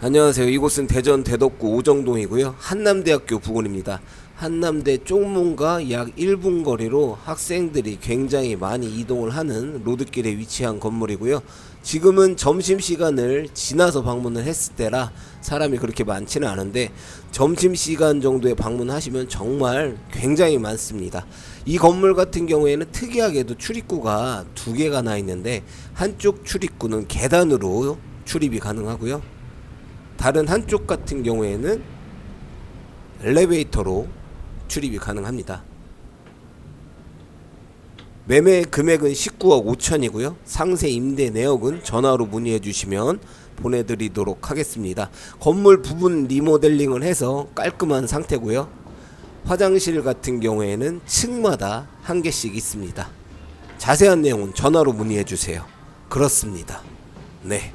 안녕하세요. 이곳은 대전 대덕구 오정동이고요. 한남대학교 부근입니다. 한남대 쪽문과 약 1분 거리로 학생들이 굉장히 많이 이동을 하는 로드길에 위치한 건물이고요. 지금은 점심시간을 지나서 방문을 했을 때라 사람이 그렇게 많지는 않은데 점심시간 정도에 방문하시면 정말 굉장히 많습니다. 이 건물 같은 경우에는 특이하게도 출입구가 두 개가 나 있는데 한쪽 출입구는 계단으로 출입이 가능하고요. 다른 한쪽 같은 경우에는 엘리베이터로 출입이 가능합니다. 매매 금액은 19억 5천이고요. 상세 임대 내역은 전화로 문의해 주시면 보내드리도록 하겠습니다. 건물 부분 리모델링을 해서 깔끔한 상태고요. 화장실 같은 경우에는 층마다 한 개씩 있습니다. 자세한 내용은 전화로 문의해 주세요. 그렇습니다. 네.